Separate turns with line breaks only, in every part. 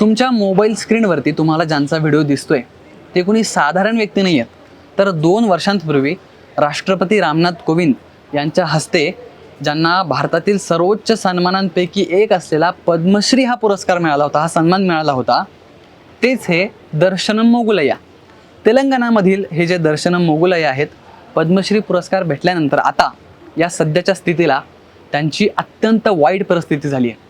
तुमच्या मोबाईल स्क्रीनवरती तुम्हाला ज्यांचा व्हिडिओ दिसतोय ते कोणी साधारण व्यक्ती नाही आहेत. तर दोन वर्षांपूर्वी राष्ट्रपती रामनाथ कोविंद यांच्या हस्ते ज्यांना भारतातील सर्वोच्च सन्मानांपैकी एक असलेला पद्मश्री हा पुरस्कार मिळाला होता हा सन्मान मिळाला होता तेच हे दर्शनम मोगुलया. तेलंगणामधील हे जे दर्शनम मोगुलया आहेत पद्मश्री पुरस्कार भेटल्यानंतर आता या सध्याच्या स्थितीला त्यांची अत्यंत वाईट परिस्थिती झाली आहे.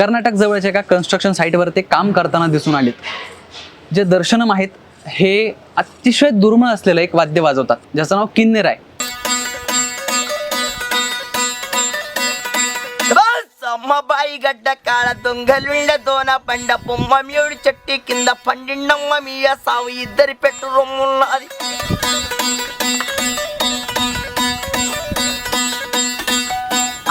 कर्नाटक जवळच्या एका कन्स्ट्रक्शन साईटवर ते काम करताना दिसून आलेत जे दर्शनम आहेत हे अतिशय दुर्मिळ असलेलं एक वाद्य वाजवतात ज्याचं नाव किन्नेर आहे
అమ్మ బాయి గడ్డ కాడ దొంగలుండ దోన పండ పొమ్మ మేడు చెట్టి కింద పండిండమ్మ మీయ సావు ఇద్దరి పెట్టు రొమ్మున్నది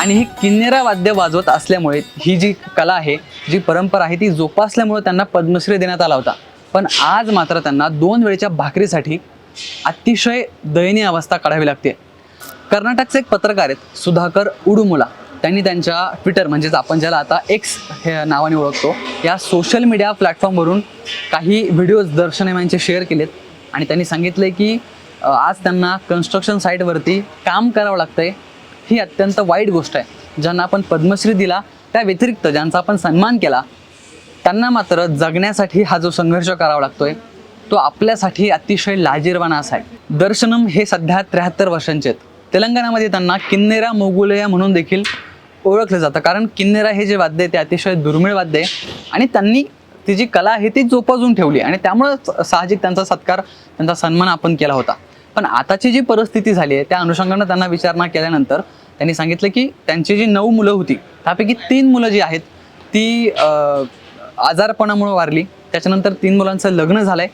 आणि ही किन्नेरा वाद्य वाजवत असल्यामुळे ही जी कला आहे जी परंपरा आहे ती जोपासल्यामुळे त्यांना पद्मश्री देण्यात आला होता. पण आज मात्र त्यांना दोन वेळेच्या भाकरीसाठी अतिशय दयनीय अवस्था काढावी लागते. कर्नाटकचे एक पत्रकार आहेत सुधाकर उडुमुला. त्यांनी त्यांच्या ट्विटर म्हणजेच आपण ज्याला आता एक्स हे नावाने ओळखतो या सोशल मीडिया प्लॅटफॉर्मवरून काही व्हिडिओज दर्शनम्यांचे शेअर केलेत. आणि त्यांनी सांगितलं की आज त्यांना कन्स्ट्रक्शन साईटवरती काम करावं लागतंय. ही अत्यंत वाईट गोष्ट आहे. ज्यांना आपण पद्मश्री दिला त्या व्यतिरिक्त ज्यांचा आपण सन्मान केला त्यांना मात्र जगण्यासाठी हा जो संघर्ष करावा लागतोय तो आपल्यासाठी अतिशय लाजीरवाना असा आहे. दर्शनम हे सध्या त्र्याहत्तर वर्षांचे आहेत. तेलंगणामध्ये त्यांना किन्नेरा मोगुलया म्हणून देखील ओळखलं जातं. कारण किन्नेरा हे जे वाद्य आहे ते अतिशय दुर्मिळ वाद्य आहे आणि त्यांनी ती जी कला आहे ती जोपासून ठेवली आणि त्यामुळं साहजिक त्यांचा सत्कार त्यांचा सन्मान आपण केला होता. पण आताची जी परिस्थिती झाली आहे त्या अनुषंगानं त्यांना विचारणा केल्यानंतर त्यांनी सांगितलं की त्यांची जी नऊ मुलं होती त्यापैकी तीन मुलं जी आहेत ती आजारपणामुळे वारली. त्याच्यानंतर तीन मुलांचं लग्न झालंय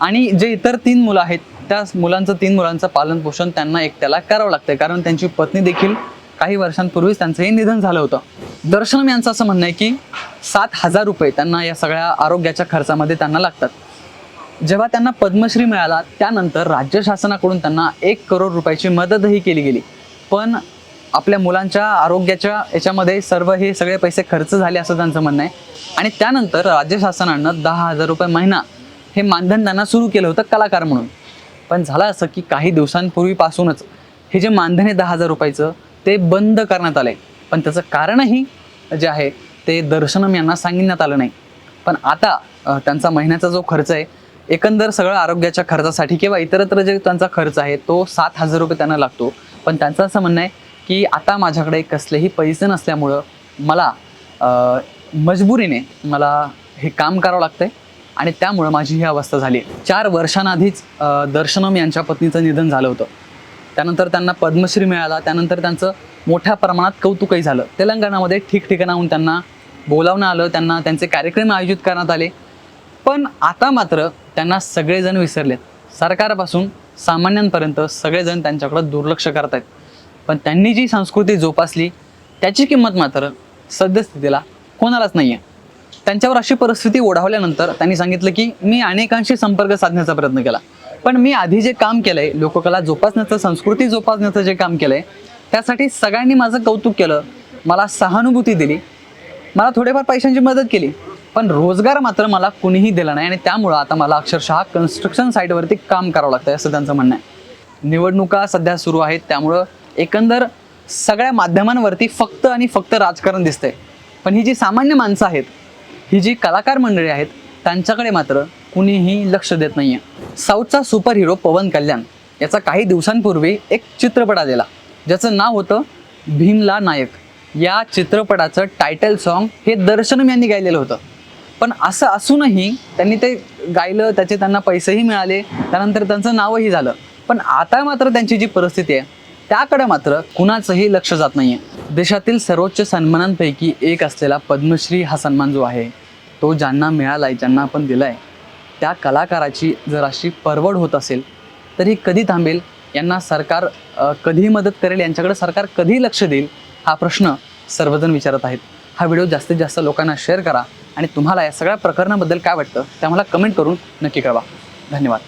आणि जे इतर तीन मुलं आहेत त्या मुलांचं तीन मुलांचं पालन पोषण त्यांना एकट्याला करावं लागतं कारण त्यांची पत्नी देखील काही वर्षांपूर्वीच त्यांचंही निधन झालं होतं. दर्शनम यांचं असं म्हणणं आहे की सात हजार रुपये त्यांना या सगळ्या आरोग्याच्या खर्चामध्ये त्यांना लागतात. जेव्हा त्यांना पद्मश्री मिळाला त्यानंतर राज्य शासनाकडून त्यांना एक करोड रुपयाची मदतही केली गेली. पण आपल्या मुलांच्या आरोग्याच्या याच्यामध्ये सर्व हे सगळे पैसे खर्च झाले असं त्यांचं म्हणणं आहे. आणि त्यानंतर राज्य शासनानं दहा हजार रुपये महिना हे मानधन त्यांना सुरू केलं होतं कलाकार म्हणून. पण झालं असं की काही दिवसांपूर्वीपासूनच हे जे मानधन आहे दहा हजार रुपयाचं ते बंद करण्यात आलं आहे पण त्याचं कारणही जे आहे ते दर्शनम यांना सांगण्यात आलं नाही. पण आता त्यांचा महिन्याचा जो खर्च आहे एकंदर सगळं आरोग्याच्या खर्चासाठी किंवा इतरत्र जे त्यांचा खर्च आहे तो सात हजार रुपये त्यांना लागतो. पण त्यांचं असं म्हणणं आहे की आता माझ्याकडे कसलेही पैसे नसल्यामुळं मला मजबुरीने मला हे काम करावं लागतंय आणि त्यामुळं माझी ही अवस्था झाली. चार वर्षांआधीच दर्शनम यांच्या पत्नीचं निधन झालं होतं. त्यानंतर त्यांना पद्मश्री मिळाला त्यानंतर त्यांचं मोठ्या प्रमाणात कौतुकही झालं. तेलंगणामध्ये ठिकठिकाणाहून त्यांना बोलावणं आलं त्यांना त्यांचे कार्यक्रम आयोजित करण्यात आले. पण आता मात्र त्यांना सगळेजण विसरलेत. सरकारपासून सामान्यांपर्यंत सगळेजण त्यांच्याकडं दुर्लक्ष करत आहेत पण त्यांनी जी संस्कृती जोपासली त्याची किंमत मात्र सद्यस्थितीला कोणालाच नाही आहे त्यांच्यावर अशी परिस्थिती ओढावल्यानंतर त्यांनी सांगितलं की मी अनेकांशी संपर्क साधण्याचा प्रयत्न केला. पण मी आधी जे काम केलंय लोककला जोपासण्याचं संस्कृती जोपासण्याचं जे काम केलंय त्यासाठी सगळ्यांनी माझं कौतुक केलं मला सहानुभूती दिली मला थोडेफार पैशांची मदत केली. पण रोजगार मात्र मला कुणीही दिला नाही आणि त्यामुळं आता मला अक्षरशः कन्स्ट्रक्शन साईटवरती काम करावं लागतं असं त्यांचं म्हणणं आहे. निवडणुका सध्या सुरू आहेत त्यामुळं एकंदर सगळ्या माध्यमांवरती फक्त आणि फक्त राजकारण दिसतंय. पण ही जी सामान्य माणसं आहेत ही जी कलाकार मंडळी आहेत त्यांच्याकडे मात्र कुणीही लक्ष देत नाही आहे साऊथचा सुपर हिरो पवन कल्याण याचा काही दिवसांपूर्वी एक चित्रपट आलेला ज्याचं नाव होतं भीमला नायक. या चित्रपटाचं टायटल सॉन्ग हे दर्शनम यांनी गायलेलं होतं. पण असं असूनही त्यांनी ते गायलं त्याचे त्यांना पैसेही मिळाले त्यानंतर त्यांचं नावही झालं. पण आता मात्र त्यांची जी परिस्थिती आहे त्याकडे मात्र कुणाचंही लक्ष जात नाहीये. देशातील सर्वोच्च सन्मानांपैकी एक असलेला पद्मश्री हा सन्मान जो आहे तो ज्यांना मिळालाय ज्यांना आपण दिलाय त्या कलाकाराची जर अशी परवड होत असेल तर ही कधी थांबेल? यांना सरकार कधी मदत करेल? यांच्याकडे सरकार कधी लक्ष देईल? हा प्रश्न सर्वजण विचारत आहेत. हा व्हिडिओ जास्तीत जास्त लोकांना शेअर करा आणि तुम्हाला या सगळ्या प्रकरणाबद्दल काय वाटतं ते आम्हाला कमेंट करून नक्की कळवा. धन्यवाद.